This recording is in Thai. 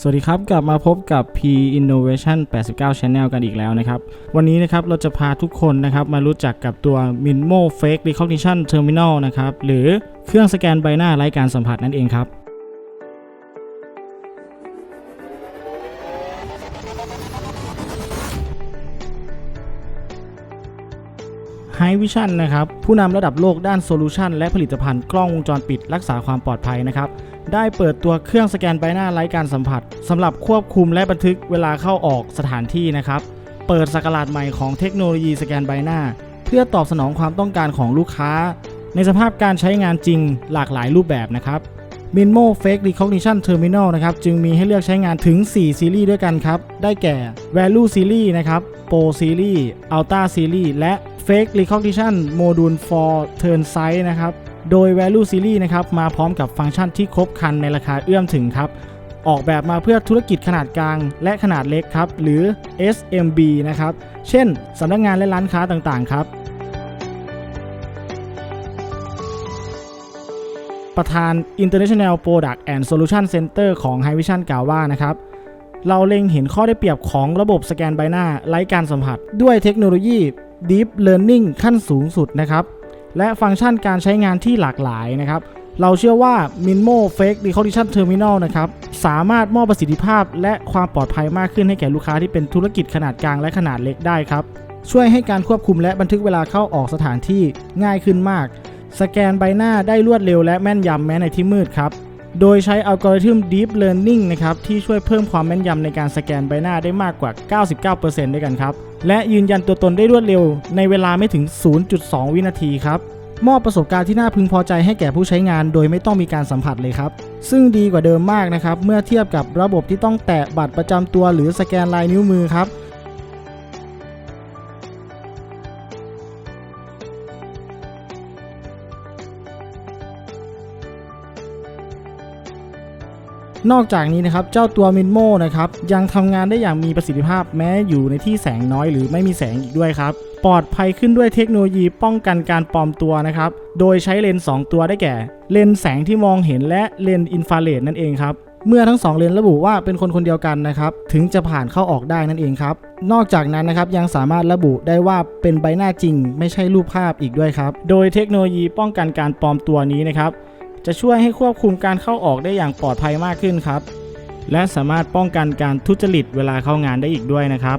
สวัสดีครับ กลับมาพบกับ P Innovation 89 Channel กันอีกแล้วนะครับ วันนี้นะครับเราจะพาทุกคนนะครับมารู้จักกับตัว Minmo Fake Recognition Terminal นะครับหรือเครื่องสแกนใบหน้าไร้การสัมผัสนั่นเองครับ High Vision นะครับผู้นำระดับโลกด้านโซลูชันและผลิตภัณฑ์กล้องวงจรปิดรักษาความปลอดภัยนะครับ ได้เปิดตัวเครื่องสแกนใบหน้าไร้การสัมผัสสำหรับควบคุมและบันทึกเวลาเข้าออกสถานที่นะครับ เปิดสกราชใหม่ของเทคโนโลยีสแกนใบหน้า เพื่อตอบสนองความต้องการของลูกค้า ในสภาพการใช้งานจริงหลากหลายรูปแบบนะครับ Minmo Fake Recognition Terminal นะครับจึงมีให้เลือกใช้งานถึง 4 ซีรีส์ด้วยกันครับ ได้แก่ Value Series นะครับ Pro Series Ultra Series และ Fake Recognition Module for Turn Size นะครับ โดย Value Series นะครับมาพร้อมกับฟังก์ชันที่ครบครันในราคาเอื้อมถึงครับ ออกแบบมาเพื่อธุรกิจขนาดกลาง และขนาดเล็กครับ หรือ SMB นะครับ เช่นสำนักงานและร้านค้าต่างๆ ครับ ประธาน International Product and Solution Center ของ High Vision กล่าวว่านะครับเราเล็งเห็นข้อได้เปรียบของระบบสแกนใบหน้าไร้การสัมผัส ด้วยเทคโนโลยี Deep Learning ขั้นสูงสุดนะครับ และฟังก์ชันการใช้งานที่หลากหลายนะครับ เราเชื่อว่า Minmo Fake Recognition Terminal นะครับ สามารถมอบประสิทธิภาพ และความปลอดภัยมากขึ้นให้แก่ลูกค้าที่เป็นธุรกิจขนาดกลางและขนาดเล็กได้ครับ ช่วยให้การควบคุมและบันทึกเวลาเข้าออกสถานที่ง่ายขึ้นมาก สแกนใบหน้าได้รวดเร็วและแม่นยำแม้ในที่มืดครับ โดยใช้อัลกอริทึม Deep Learning นะครับที่ช่วยเพิ่มความแม่นยำในการสแกนใบหน้าได้มากกว่า 99%ด้วยกันครับ และยืนยันตัวตนได้รวดเร็ว ในเวลาไม่ถึง 0.2 วินาทีครับมอบประสบการณ์ที่น่าพึงพอใจให้แก่ผู้ใช้งานโดยไม่ต้องมีการสัมผัสเลยครับ ซึ่งดีกว่าเดิมมากนะครับ เมื่อเทียบกับระบบที่ต้องแตะบัตรประจำตัวหรือสแกนลายนิ้วมือครับ นอกจากนี้นะครับเจ้าตัว Minmo นะครับยังทำงานได้อย่างมีประสิทธิภาพแม้อยู่ในที่แสงน้อยหรือไม่มีแสงอีกด้วยครับปลอดภัยขึ้นด้วยเทคโนโลยีป้องกันการปลอมตัวนะครับ โดยใช้เลนส์2ตัวได้แก่ เลนส์แสงที่มองเห็นและเลนส์อินฟราเรดนั่นเองครับ เมื่อทั้ง 2 เลนระบุว่าเป็นคนคนเดียวกันนะครับ ถึงจะผ่านเข้าออกได้นั่นเองครับ นอกจากนั้นนะครับยังสามารถระบุได้ว่าเป็นใบหน้าจริง ไม่ใช่รูปภาพอีกด้วยครับ โดยเทคโนโลยีป้องกันการปลอมตัวนี้นะครับ จะช่วยให้ควบคุมการเข้าออกได้อย่างปลอดภัยมากขึ้นครับ และสามารถป้องกันการทุจริตเวลาเข้างานได้อีกด้วยนะครับ